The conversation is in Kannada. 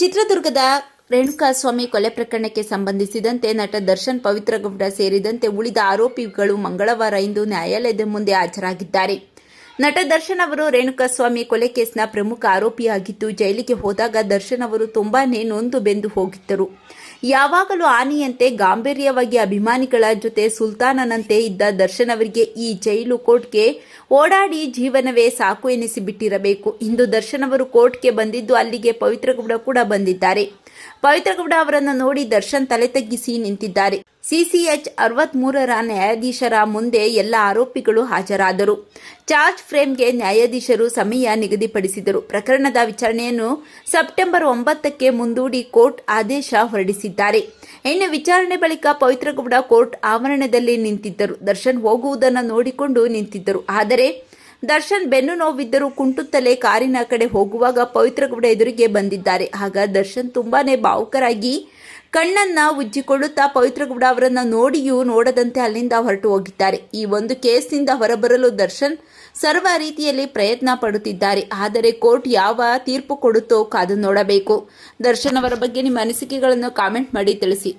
ಚಿತ್ರದುರ್ಗದ ರೇಣುಕಾಸ್ವಾಮಿ ಕೊಲೆ ಪ್ರಕರಣಕ್ಕೆ ಸಂಬಂಧಿಸಿದಂತೆ ನಟ ದರ್ಶನ್ ಪವಿತ್ರ ಗೌಡ ಸೇರಿದಂತೆ ಉಳಿದ ಆರೋಪಿಗಳು ಮಂಗಳವಾರ ಇಂದು ನ್ಯಾಯಾಲಯದ ಮುಂದೆ ಹಾಜರಾಗಿದ್ದಾರೆ. ನಟ ದರ್ಶನ್ ಅವರು ರೇಣುಕಾಸ್ವಾಮಿ ಕೊಲೆ ಕೇಸ್ನ ಪ್ರಮುಖ ಆರೋಪಿಯಾಗಿದ್ದು, ಜೈಲಿಗೆ ಹೋದಾಗ ದರ್ಶನ್ ಅವರು ತುಂಬಾನೇ ನೊಂದು ಬೆಂದು ಹೋಗಿದ್ದರು. ಯಾವಾಗಲೂ ಆನೆಯಂತೆ ಗಾಂಭೀರ್ಯವಾಗಿ ಅಭಿಮಾನಿಗಳ ಜೊತೆ ಸುಲ್ತಾನನಂತೆ ಇದ್ದ ದರ್ಶನ್ ಅವರಿಗೆ ಈ ಜೈಲು ಕೋರ್ಟ್ಗೆ ಓಡಾಡಿ ಜೀವನವೇ ಸಾಕು ಎನಿಸಿಬಿಟ್ಟಿರಬೇಕು. ಇಂದು ದರ್ಶನ್ ಅವರು ಕೋರ್ಟ್ಗೆ ಬಂದಿದ್ದು ಅಲ್ಲಿಗೆ ಪವಿತ್ರಗೌಡ ಕೂಡ ಬಂದಿದ್ದಾರೆ. ಪವಿತ್ರಗೌಡ ಅವರನ್ನು ನೋಡಿ ದರ್ಶನ್ ತಲೆ ತಗ್ಗಿಸಿ ನಿಂತಿದ್ದಾರೆ. ಸಿಸಿಎಚ್ ಅರವತ್ಮೂರರ ನ್ಯಾಯಾಧೀಶರ ಮುಂದೆ ಎಲ್ಲ ಆರೋಪಿಗಳು ಹಾಜರಾದರು. ಚಾರ್ಜ್ ಫ್ರೇಮ್ಗೆ ನ್ಯಾಯಾಧೀಶರು ಸಮಯ ನಿಗದಿಪಡಿಸಿದರು. ಪ್ರಕರಣದ ವಿಚಾರಣೆಯನ್ನು ಸೆಪ್ಟೆಂಬರ್ ಒಂಬತ್ತಕ್ಕೆ ಮುಂದೂಡಿ ಕೋರ್ಟ್ ಆದೇಶ ಹೊರಡಿಸಿದ್ದಾರೆ. ಇನ್ನು ವಿಚಾರಣೆ ಬಳಿಕ ಪವಿತ್ರಗೌಡ ಕೋರ್ಟ್ ಆವರಣದಲ್ಲಿ ನಿಂತಿದ್ದರು. ದರ್ಶನ್ ಹೋಗುವುದನ್ನು ನೋಡಿಕೊಂಡು ನಿಂತಿದ್ದರು. ಆದರೆ ದರ್ಶನ್ ಬೆನ್ನು ನೋವಿದ್ದರೂ ಕುಂಟುತ್ತಲೇ ಕಾರಿನ ಕಡೆ ಹೋಗುವಾಗ ಪವಿತ್ರಗೌಡ ಎದುರಿಗೆ ಬಂದಿದ್ದಾರೆ. ಆಗ ದರ್ಶನ್ ತುಂಬಾನೇ ಭಾವುಕರಾಗಿ ಕಣ್ಣನ್ನ ಉಜ್ಜಿಕೊಳ್ಳುತ್ತಾ ಪವಿತ್ರಗೌಡ ಅವರನ್ನ ನೋಡಿಯೂ ನೋಡದಂತೆ ಅಲ್ಲಿಂದ ಹೊರಟು ಹೋಗಿದ್ದಾರೆ. ಈ ಒಂದು ಕೇಸ್ನಿಂದ ಹೊರಬರಲು ದರ್ಶನ್ ಸರ್ವ ರೀತಿಯಲ್ಲಿ ಪ್ರಯತ್ನ ಪಡುತ್ತಿದ್ದಾರೆ. ಆದರೆ ಕೋರ್ಟ್ ಯಾವ ತೀರ್ಪು ಕೊಡುತ್ತೋ ಕಾದು ನೋಡಬೇಕು. ದರ್ಶನ್ ಅವರ ಬಗ್ಗೆ ನಿಮ್ಮ ಅನಿಸಿಕೆಗಳನ್ನು ಕಾಮೆಂಟ್ ಮಾಡಿ ತಿಳಿಸಿ.